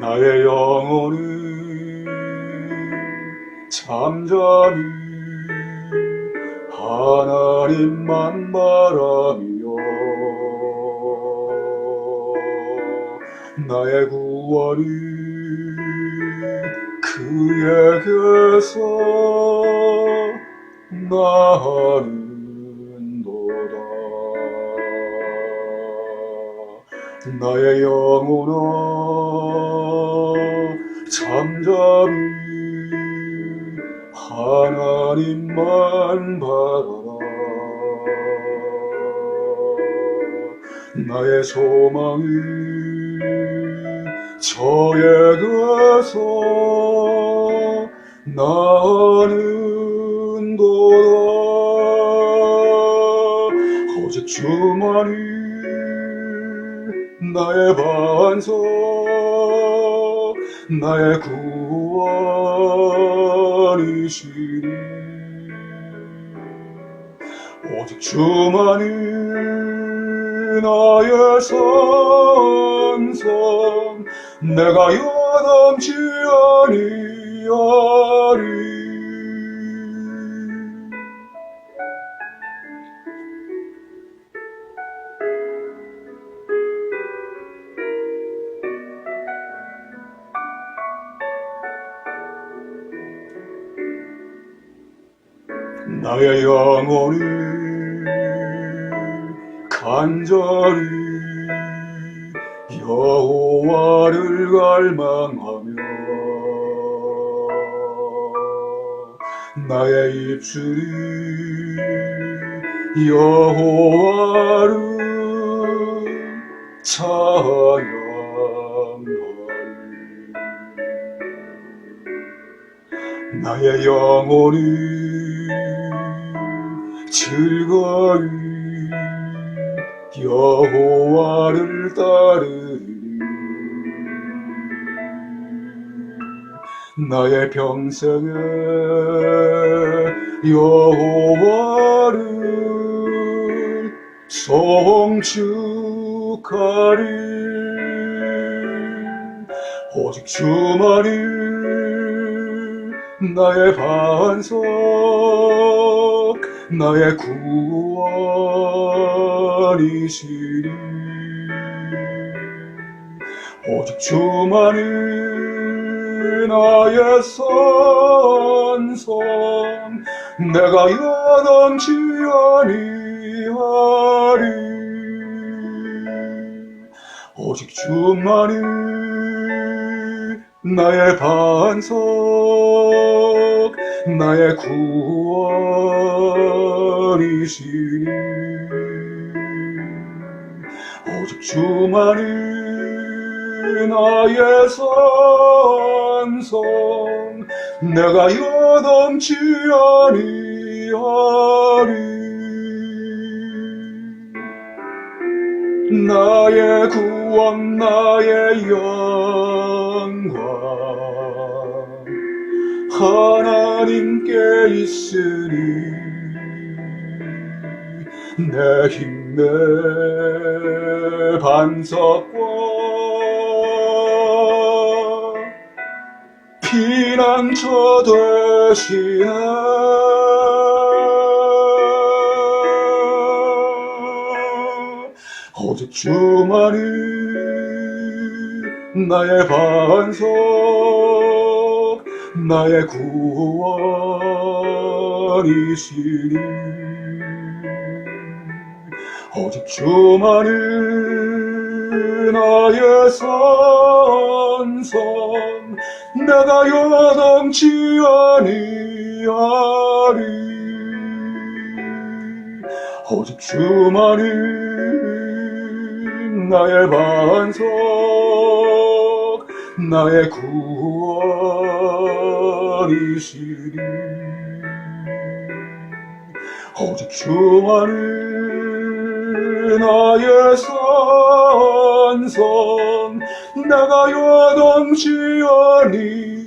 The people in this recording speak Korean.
나의 영혼은 잠잠히 하나님만 바라며 나의 구원은 그에게서 나는도다. 나의 영혼아 잠잠히 하나님만 바라라 나의 소망은 저에게서 나는 도다. 오직 주만이 나의 반석 나의 구원이시니. 오직 주만이 나의 산성 내가 여담지 아니하리 나의 영혼이 간절히 여호와를 갈망하며 나의 입술이 여호와를 찬양하리. 나의 영혼이 즐거이 여호와를 따르리. 나의 평생에 여호와를 송축하리. 오직 주만이 나의 반석 나의 구원이시리 오직 주만이 나의 산성. 내가 여담지 아니하리. 오직 주만이 나의 반석 나의 구원이시니. 오직 주만이 나의 산성 내가 여담지 아니하리. 나의 구원 나의 영광 하나님께 있으니 내 힘내 반석과 피난처 되시네. 오직 주만이 나의 반석 나의 구원이시니 오직 주만이 나의 산성 내가 여담지 아니하리. 오직 주만이 나의 반석 나의 구원 이시리. 오직 주만이 나의 산성 내가 여담지 아니